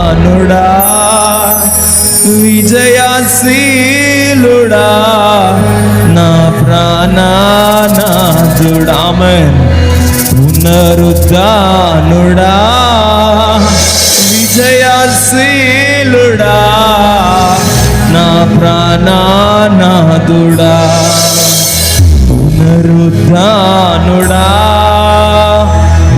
పునరుద్ధానుడా విజయశీలుడా నా ప్రాణానాథుడామన్ పునరుద్ధానుడా విజయశీలుడా నా ప్రాణానాథుడా పునరుద్ధానుడా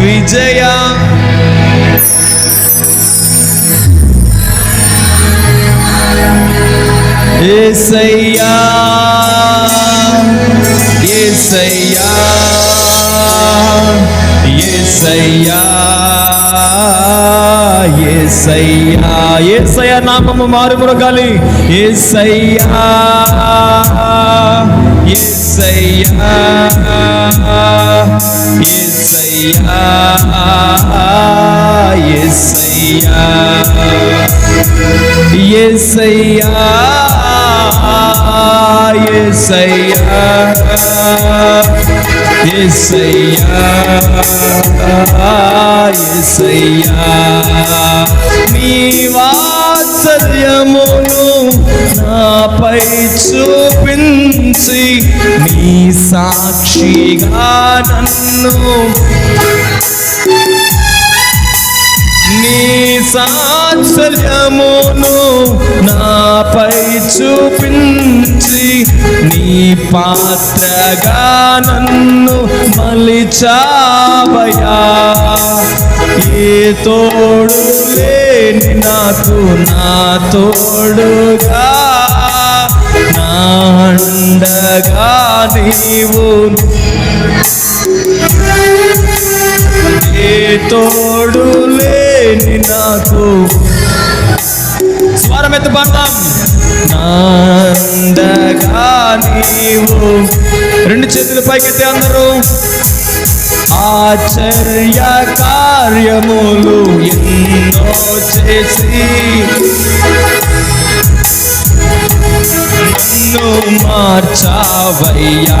విజయా నామము మారుమురగాలి ఏసయ్యా ఏసయ్యా ఏసయ్యా ఏసయ్యా ఏసయ్యా ఏసయ్యా ఏసయ్యా ఏసయ్యా. సత్యమును నాపై చూపించి నీ సాక్షిగా నన్ను నీ సాత్సల్యమును నాపై చూపించి నీ పాత్రగా నన్ను మలిచావయా ఏ తోడు లేని నాకు నా తోడుగా నా అండగా నీవు ఏ తోడు నాకు స్వరమెత్తు పడతాం నాందగా నీవు రెండు చేతులు పైకెత్తే అందరూ. ఆచర్య కార్యములు ఎన్నో చేసి. నన్ను మార్చావయ్యా.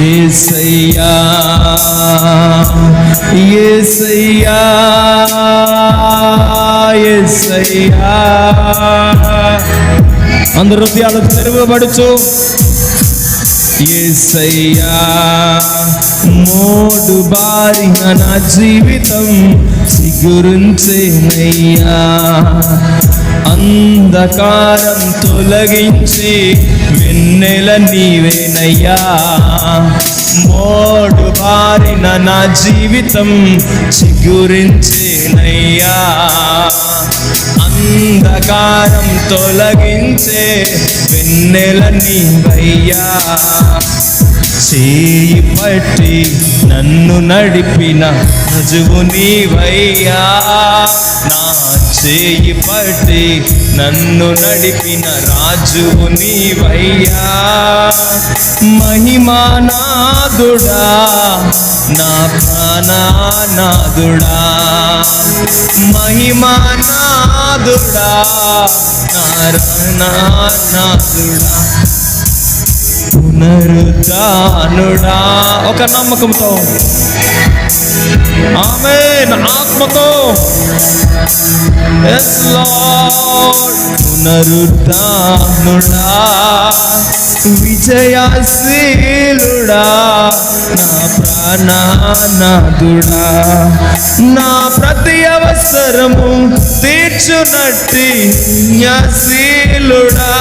ఏసయ్యా ఏసయ్యా ఏసయ్యా. అందరూ హృదయాలకు తెరవబడుచు ఏసయ్యా మోడు బారిన నా జీవితం. సిగురుంచేనయ్యా అంధకారం తొలగించి వెన్నెల నీవేనయ్యా. మోడు బారిన నా జీవితం చిగురించేనయ్యా. అంధకారం తొలగించే వెన్నెల నీవయ్యా. చేయి పట్టి నన్ను నడిపిన రజువు నీవయ్యా. నా చేయి పట్టి నన్ను నడిపిన రాజువు నీవయ్యా. మహిమానాదుడా నా ప్రాణానాదుడా మహిమానాదుడా నా రణనాదుడా పునరుద్ధానుడా. ఒక నమ్మకంతో. ఆమె ఆత్మతో. ఎస్ పునరుద్ధానుడా. విజయశీలుడా. నా ప్రాణనాథుడా. నా ప్రతి అవసరము తీర్చునట్టి న్యాసీలుడా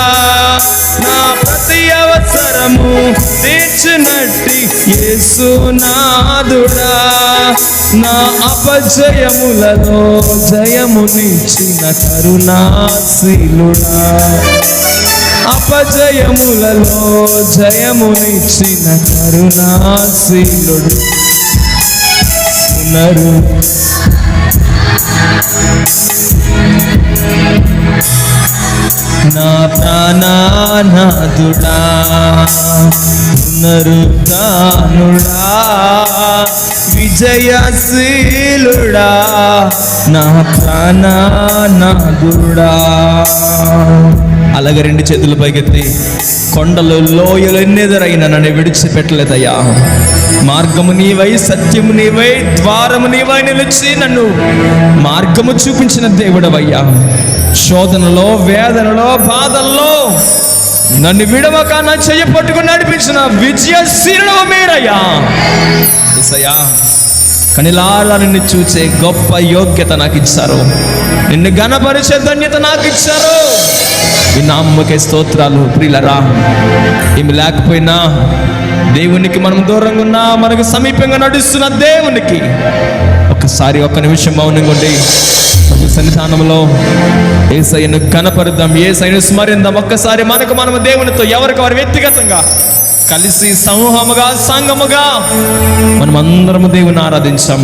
నా ప్రతి అవసరము తీర్చునట్టి యేసునాథుడా నా అపజయములలో జయమునిచ్చిన కరుణాశీలుడా. అపజయములలో జయమునిచ్చిన కరుణాశీలుడు. పునరు. నా ప్రాణనాథుడా పునరుద్ధానుడా విజయశీలుడా నా ప్రాణానాథుడా. అలాగే రెండు చేతులు పైకెత్తి కొండలు లోయలు ఎన్నెదురైనా నన్ను విడిచిపెట్టలేదయ్యా. మార్గము నీవై సత్యము నీవై ద్వారము నీవై నిలిచి నన్ను మార్గము చూపించిన దేవుడవయ్యా. శోధనలో వేదనలో బాధల్లో నన్ను విడవక నా చెయ్యి పట్టుకుని నడిపించిన విజయశీలుడు మీరయ్యా. ఏసయ్యా కనిలారా నిన్ను చూసే గొప్ప యోగ్యత నాకు ఇచ్చారు. నిన్ను గణపరిచే ధన్యత నాకు ఇచ్చారు. ఈ నామ్మకే స్తోత్రాలు ప్రియులరా. ఏమి లేకపోయినా దేవునికి మనం దూరంగా ఉన్నా మనకు సమీపంగా నడుస్తున్న దేవునికి ఒక్కసారి ఒక్క నిమిషం మౌనంగా ఉండి సన్నిధానంలో ఏసైను కనపరుద్దాం. ఏసైను స్మరిందాం. ఒక్కసారి మనకు మనము దేవునితో ఎవరికి వారు వ్యక్తిగతంగా కలిసి సమూహముగా సంఘముగా మనం అందరము దేవుని ఆరాధించాం.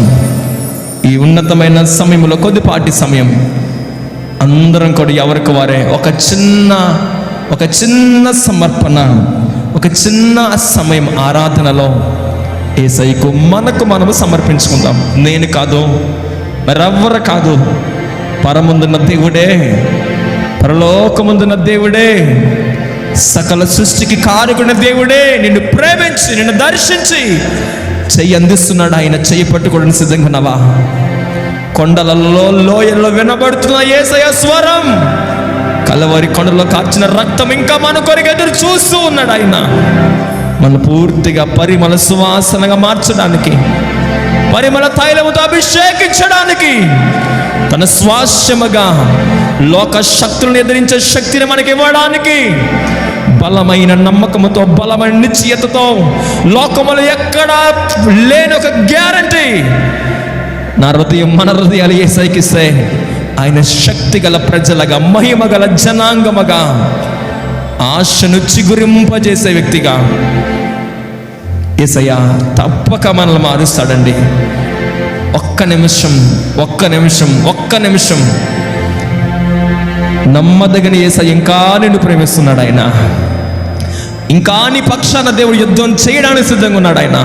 ఈ ఉన్నతమైన సమయంలో కొద్దిపాటి సమయం అందరం కూడా ఎవరికి వారే ఒక చిన్న ఒక చిన్న సమర్పణ ఒక చిన్న సమయం ఆరాధనలో ఏసైకు మనకు మనము సమర్పించుకుందాం. నేను కాదు మరెవ్వరు కాదు పరముందున్న దేవుడే పరలోకముందున్న దేవుడే సకల సృష్టికి కారుకున్న దేవుడే నిన్ను ప్రేమించి నిన్ను దర్శించి చెయ్యి అందిస్తున్నాడు ఆయన చెయ్యి పట్టుకోవడానికి సిద్ధంగా ఉన్నావా? కొండలలో లోయల్లో వినబడుతున్న ఏసయ స్వరం కలవరి కొండలో కార్చిన రక్తం ఇంకా మన కొరకు ఎదురు చూస్తూ ఉన్నాడు ఆయన. మన పూర్తిగా పరిమళ సువాసనగా మార్చడానికి పరిమళ తైలముతో అభిషేకించడానికి తన స్వాస్యముగా లోక శక్తులను ఎదిరించే శక్తిని మనకి ఇవ్వడానికి బలమైన నమ్మకముతో బలమైన నిశ్చయతతో లోకములు ఎక్కడా లేని ఒక గ్యారంటీ నా హృదయం మన హృదయాలు ఏ సైకిస్తే ఆయన శక్తి గల ప్రజలగా మహిమ గల జనాంగముగా ఆశను చిగురింపజేసే వ్యక్తిగా ఏసయ్య తప్పక మనల్ని మారుస్తాడండి. ఒక్క నిమిషం ఒక్క నిమిషం ఒక్క నిమిషం. నమ్మదగిన ఏస ఇంకా నిన్ను ప్రేమిస్తున్నాడు ఆయన. ఇంకా నీ పక్షాన దేవుడు యుద్ధం చేయడానికి సిద్ధంగా ఉన్నాడు ఆయన.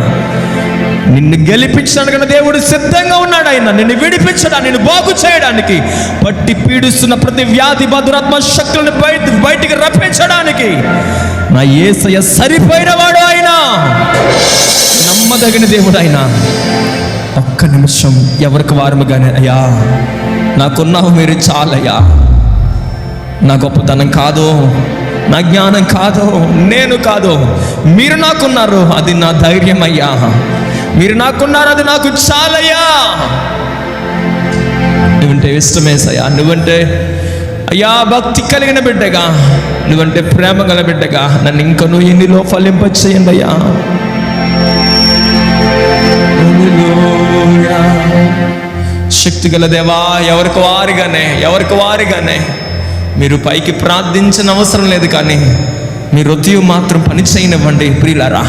నిన్ను గెలిపించడానికి దేవుడు సిద్ధంగా ఉన్నాడు ఆయన. నిన్ను విడిపించడానికి నిన్ను బాగు చేయడానికి పట్టి పీడిస్తున్న ప్రతి వ్యాధి భద్రాత్మ శక్తులను బయట బయటికి రప్పించడానికి నా ఏసయ సరిపోయిన వాడు ఆయన. నమ్మదగిన దేవుడు ఆయన. ఒక్క నిమిషం ఎవరికి వారముగానే అయ్యా నాకున్నావు మీరు చాలయ్యా. నా గొప్పతనం కాదు నా జ్ఞానం కాదు నేను కాదు. మీరు నాకున్నారు అది నా ధైర్యం అయ్యా. మీరు నాకున్నారు అది నాకు చాలయ్యా. నువ్వంటే ఇష్టమేసయ్యా నువ్వంటే అయ్యా భక్తి కలిగిన బిడ్డగా. నువ్వంటే ప్రేమ గల బిడ్డగా. నన్ను ఇంకా నువ్వు ఎన్నిలో ఫలింపచేయండి అయ్యా. శక్తి గల దేవా ఎవరికి వారిగానే ఎవరికి వారిగానే. మీరు పైకి ప్రార్థించిన అవసరం లేదు కానీ మీ హృదయం మాత్రం పని చేయనివ్వండి ప్రియులారా.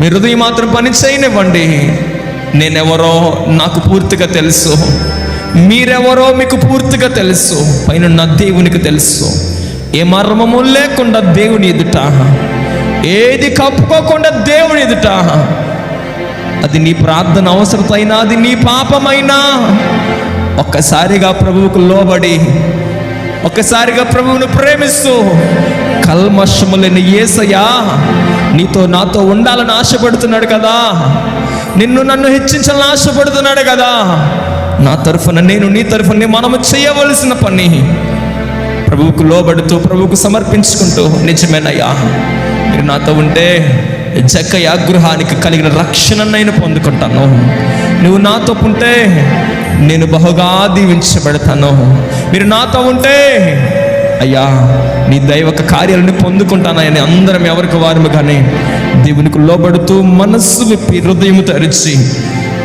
మీ హృదయం మాత్రం పని చేయనివ్వండి. నేనెవరో నాకు పూర్తిగా తెలుసు. మీరెవరో మీకు పూర్తిగా తెలుసు. పైన నా దేవునికి తెలుసు. ఏ మర్మము లేకుండా దేవుని ఎదుట ఏది కప్పుకోకుండా దేవుని ఎదుట అది నీ ప్రార్థన అవసరమైనా అది నీ పాపమైనా. ఒక్కసారిగా ప్రభువుకు లోబడి ఒక్కసారిగా ప్రభువును ప్రేమిస్తూ కల్మషము లేని ఏసయ్యా నీతో నాతో ఉండాలని ఆశపడుతున్నాడు కదా. నిన్ను నన్ను హెచ్చించాలని ఆశపడుతున్నాడు కదా. నా తరఫున నేను నీ తరఫున మనము చేయవలసిన పని. ప్రభువుకు లోబడుతూ ప్రభువుకు సమర్పించుకుంటూ నిజమేనయ్యా. మీరు నాతో ఉంటే జక్క యాగృహానికి కలిగిన రక్షణనైనా పొందుకుంటాను నువ్వు నాతో ఉంటే నేను బహుగా దీవించబడతాను మీరు నాతో ఉంటే అయ్యా నీ దైవక కార్యాలను పొందుకుంటానని అందరం ఎవరికి వారము కానీ దేవునికి లోబడుతూ మనస్సు విప్పి హృదయం తెరిచి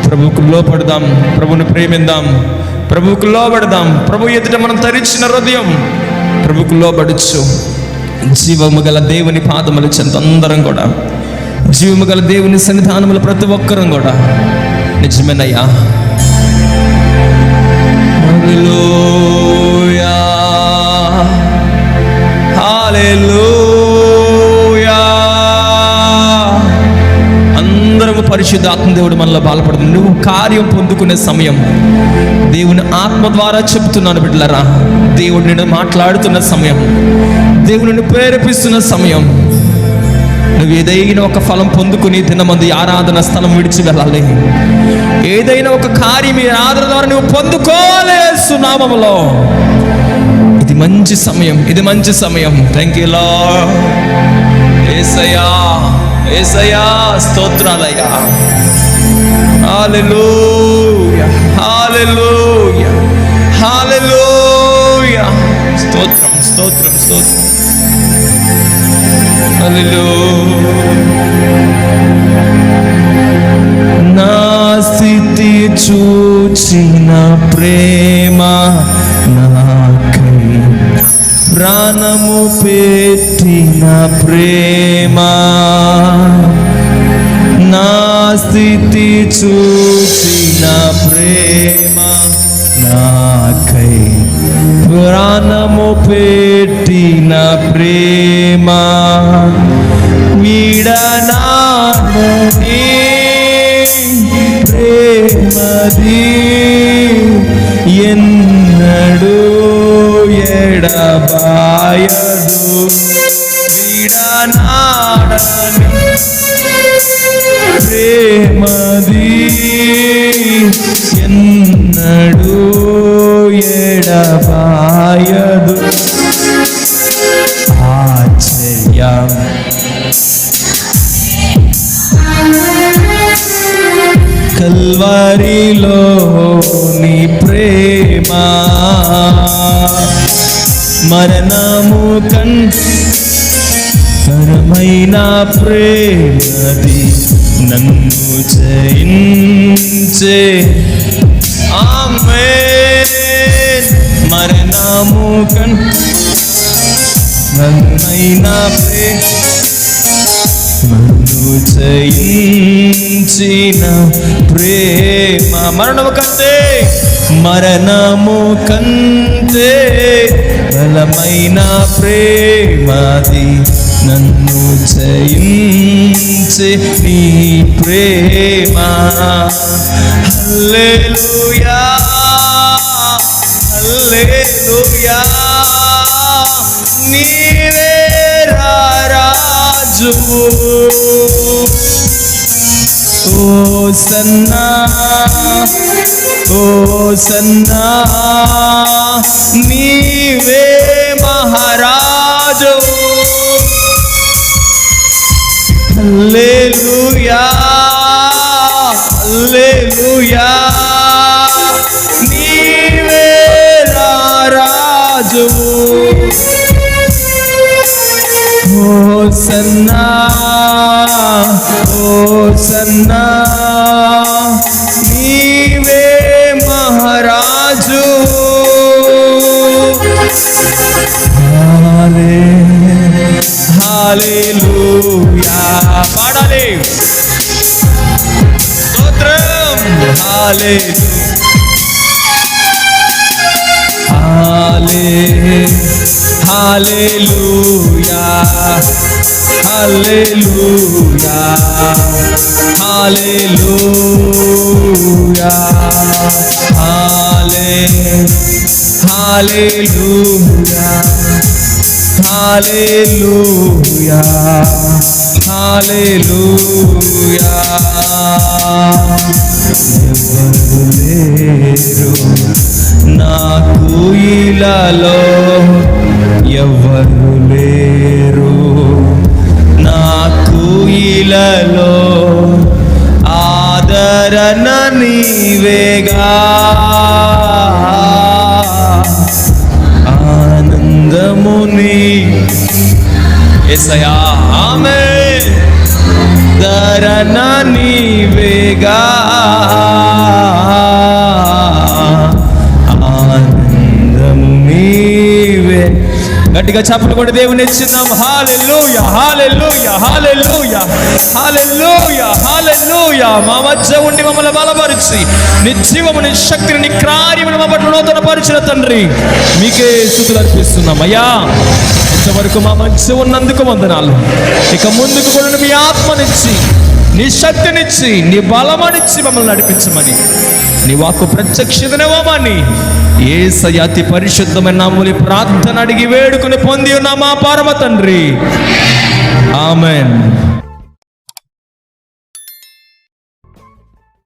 ప్రభువుకు లోపడదాం ప్రభువుని ప్రేమిద్దాం ప్రభువుకు లోబడదాం. ప్రభు ఎదుట మనం తరిచిన హృదయం ప్రభుకు లోబడచ్చు జీవము గల దేవుని పాదములు చెంత అందరం కూడా జీవము గల దేవుని సన్నిధానములు ప్రతి ఒక్కరం కూడా. నిజమేనయ్యా. అందరము పరిశుద్ధ ఆత్మదేవుడు మనలో బాధపడుతుంది. నువ్వు కార్యం పొందుకునే సమయం. దేవుని ఆత్మ ద్వారా చెప్తున్నాను బిడ్డలరా. దేవుడు మాట్లాడుతున్న సమయం. దేవుని ప్రేరేపిస్తున్న సమయం. నువ్వు ఏదైనా ఒక ఫలం పొందుకుని తినమందు ఆరాధన స్థలం విడిచి వెళ్ళాలి. ఏదైనా ఒక కార్యం ఈ ఆరాధన ద్వారా నువ్వు పొందుకోవాలి సునామంలో ఇది మంచి సమయం ఇది మంచి సమయం. థ్యాంక్ యూ లా ఏసయా ఏసయా స్తోత్రాలయ్యా. హల్లెలూయా హల్లెలూయా హల్లెలూయా స్తోత్రం స్తోత్రం స్తోత్రం. నా స్థితి చూచిన ప్రేమ నాకై ప్రాణము పెట్టిన ప్రేమ. నా స్థితి చూసిన ప్రేమ నాకై ప్రాణము పెట్టిన ప్రేమ. ಅಭಾಯದು ಕ್ರೀಡಾನಾಡನು ಪ್ರೇಮದಿ ಎನ್ನಡು ಎಡಬಾ మరణము కన్ పరమైన ప్రేమది నన్ను జయించే. ఆమె మరణము కన్ నన్నైన ప్రేమ నన్ను జయించిన ప్రేమ. మరణము కంటే మరణము కంటే బలమైన ప్రేమది నన్ను జయించే నీ ప్రేమ. హల్లెలూయా హల్లెలూయా. నీవే రాజువు ఓ సన్నా ఓ సన్నా నీవే మహారాజు హల్లెలూయా హల్లెలూయా నీవే రాజువు ఓ సన్నా ఓ సన్నా నీవే మహారాజు. హాలే. హాలేలూయా పాడాలి. స్తోత్రం. హాలే హాలే హాలేలూయా హాలేలూయా హాలేలూయా హాలే హాలేలూయా హాలేలూయా హాలేలూయా ఎవరు లేరు నాకు ఇలాలో ఎవరు లేరు నాకు ఇలలో ఆదరణ నీవేగా. ఆనందముని ఎసయా ఆమె ధరణ నీవేగా. గట్టిగా చప్పలు కూడా దేవుని ఇచ్చిందాం hallelujah hallelujah hallelujah hallelujah hallelujah. మా మధ్య ఉండి మమ్మల్ని బలపరిచి నిజీవము నిశక్తిని నీ కార్యమును మా పట్ల నూతన పరిచిన తండ్రి మీకే స్థుతులు అర్పిస్తున్నాం. అయ్యా ఇంతవరకు మా మధ్య ఉన్నందుకు వందనాలు. ఇక ముందుకు కూడా మీ ఆత్మనిచ్చి నీ శక్తినిచ్చి నీ బలమనిచ్చి మమ్మల్ని నడిపించమని. నీ వాకు ప్రత్యక్షతనివ్వమని ఏ అతి పరిశుద్ధమైన నామూలి ప్రార్థన అడిగి వేడుకుని పొంది ఉన్నామా పరమ తండ్రి ఆమెన్.